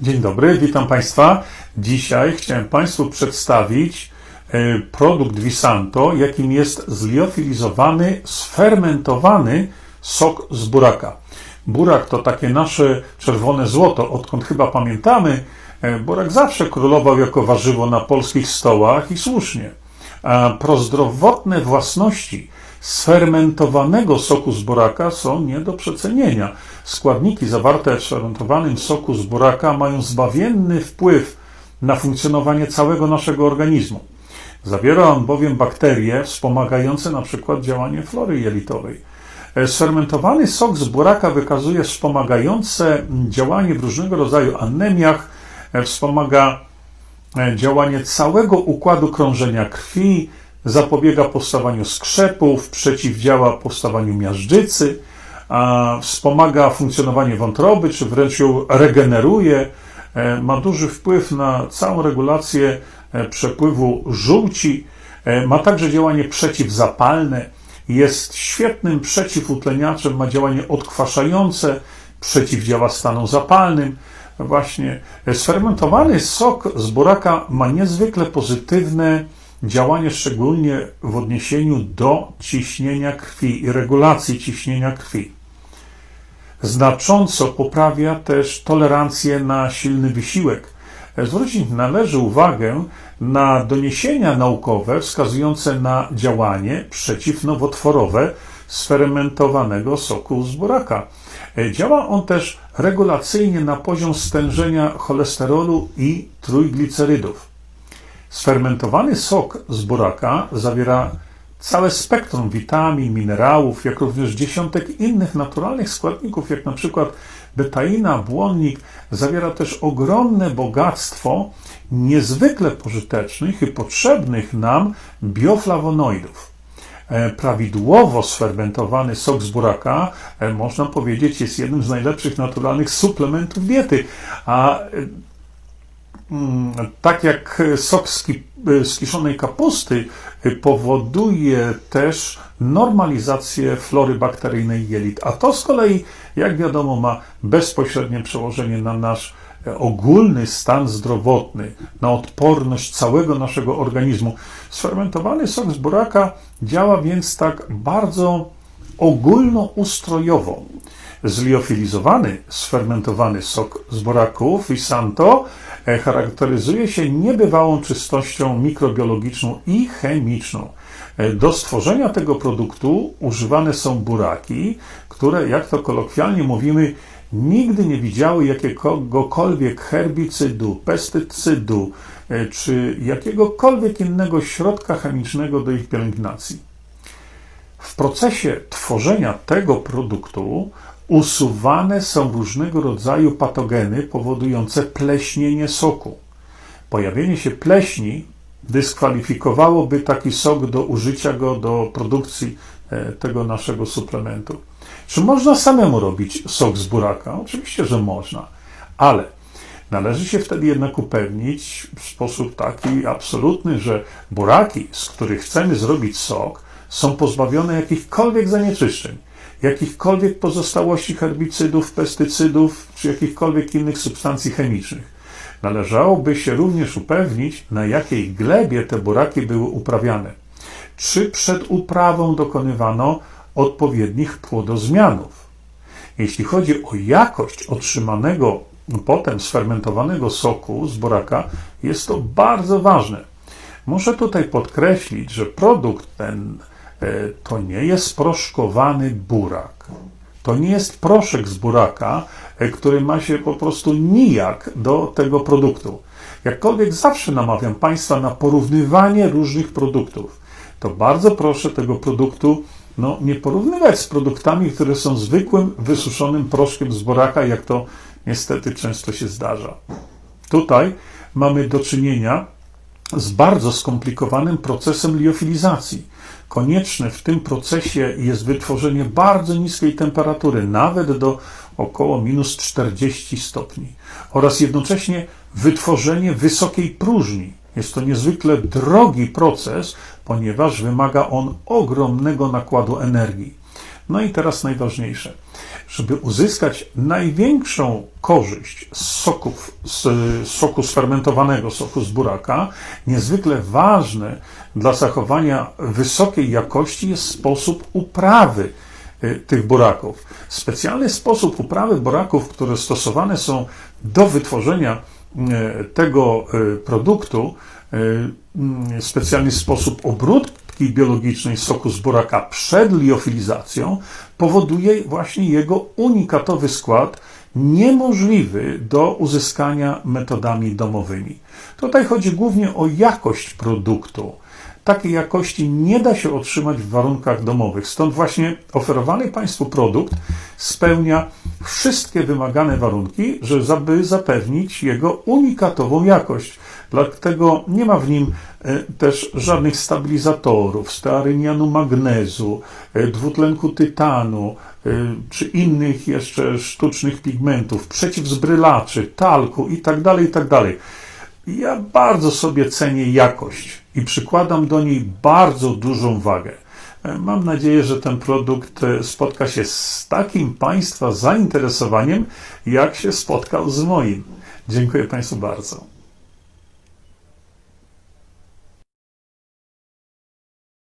Dzień dobry, witam Państwa. Dzisiaj chciałem Państwu przedstawić e, produkt Visanto, jakim jest zliofilizowany, sfermentowany sok z buraka. Burak to takie nasze czerwone złoto, odkąd chyba pamiętamy. e, Burak zawsze królował jako warzywo na polskich stołach i słusznie. A prozdrowotne własności sfermentowanego soku z buraka są nie do przecenienia. Składniki zawarte w sfermentowanym soku z buraka mają zbawienny wpływ na funkcjonowanie całego naszego organizmu. Zawiera on bowiem bakterie wspomagające na przykład działanie flory jelitowej. E, Sfermentowany sok z buraka wykazuje wspomagające działanie w różnego rodzaju anemiach, e, wspomaga e, działanie całego układu krążenia krwi, zapobiega powstawaniu skrzepów, przeciwdziała powstawaniu miażdżycy, wspomaga funkcjonowanie wątroby, czy wręcz ją regeneruje, e, ma duży wpływ na całą regulację e, przepływu żółci, e, ma także działanie przeciwzapalne, jest świetnym przeciwutleniaczem, ma działanie odkwaszające, przeciwdziała stanom zapalnym. Właśnie sfermentowany sok z buraka ma niezwykle pozytywne działanie, szczególnie w odniesieniu do ciśnienia krwi i regulacji ciśnienia krwi. Znacząco poprawia też tolerancję na silny wysiłek. Zwrócić należy uwagę na doniesienia naukowe wskazujące na działanie przeciwnowotworowe sfermentowanego soku z buraka. Działa on też regulacyjnie na poziom stężenia cholesterolu i trójglicerydów. Sfermentowany sok z buraka zawiera całe spektrum witamin, minerałów, jak również dziesiątek innych naturalnych składników, jak na przykład betaina, błonnik. Zawiera też ogromne bogactwo niezwykle pożytecznych i potrzebnych nam bioflawonoidów. E, Prawidłowo sfermentowany sok z buraka, e, można powiedzieć, jest jednym z najlepszych naturalnych suplementów diety. A e, tak jak sok z, z kiszonej kapusty powoduje też normalizację flory bakteryjnej jelit, a to z kolei, jak wiadomo, ma bezpośrednie przełożenie na nasz ogólny stan zdrowotny, na odporność całego naszego organizmu. Sfermentowany sok z buraka działa więc tak bardzo ogólnoustrojowo. Zliofilizowany, sfermentowany sok z buraków i santo e, charakteryzuje się niebywałą czystością mikrobiologiczną i chemiczną. E, Do stworzenia tego produktu używane są buraki, które, jak to kolokwialnie mówimy, nigdy nie widziały jakiegokolwiek herbicydu, pestycydu e, czy jakiegokolwiek innego środka chemicznego do ich pielęgnacji. W procesie tworzenia tego produktu usuwane są różnego rodzaju patogeny powodujące pleśnienie soku. Pojawienie się pleśni dyskwalifikowałoby taki sok do użycia go do produkcji e, tego naszego suplementu. Czy można samemu robić sok z buraka? Oczywiście, że można, ale należy się wtedy jednak upewnić w sposób taki absolutny, że buraki, z których chcemy zrobić sok, są pozbawione jakichkolwiek zanieczyszczeń, jakichkolwiek pozostałości herbicydów, pestycydów czy jakichkolwiek innych substancji chemicznych. Należałoby się również upewnić, na jakiej glebie te buraki były uprawiane. Czy przed uprawą dokonywano odpowiednich płodozmianów. Jeśli chodzi o jakość otrzymanego potem sfermentowanego soku z buraka, jest to bardzo ważne. Muszę tutaj podkreślić, że produkt ten to nie jest proszkowany burak. To nie jest proszek z buraka, e, który ma się po prostu nijak do tego produktu. Jakkolwiek zawsze namawiam Państwa na porównywanie różnych produktów, to bardzo proszę tego produktu no, nie porównywać z produktami, które są zwykłym wysuszonym proszkiem z buraka, jak to niestety często się zdarza. Tutaj mamy do czynienia z bardzo skomplikowanym procesem liofilizacji. Konieczne w tym procesie jest wytworzenie bardzo niskiej temperatury, nawet do około minus 40 stopni, oraz jednocześnie wytworzenie wysokiej próżni. Jest to niezwykle drogi proces, ponieważ wymaga on ogromnego nakładu energii. No i teraz najważniejsze. Żeby uzyskać największą korzyść z soków, z soku sfermentowanego, soku z buraka, niezwykle ważne dla zachowania wysokiej jakości jest sposób uprawy y, tych buraków. Specjalny sposób uprawy buraków, które stosowane są do wytworzenia y, tego y, produktu, y, specjalny sposób obróbki biologicznej soku z buraka przed liofilizacją powoduje właśnie jego unikatowy skład, niemożliwy do uzyskania metodami domowymi. Tutaj chodzi głównie o jakość produktu. Takiej jakości nie da się otrzymać w warunkach domowych. Stąd właśnie oferowany Państwu produkt spełnia wszystkie wymagane warunki, żeby zapewnić jego unikatową jakość. Dlatego nie ma w nim e, też żadnych stabilizatorów, stearynianu magnezu, e, dwutlenku tytanu, e, czy innych jeszcze sztucznych pigmentów, przeciwzbrylaczy, talku itd., itd. Ja bardzo sobie cenię jakość i przykładam do niej bardzo dużą wagę. E, Mam nadzieję, że ten produkt e, spotka się z takim Państwa zainteresowaniem, jak się spotkał z moim. Dziękuję Państwu bardzo.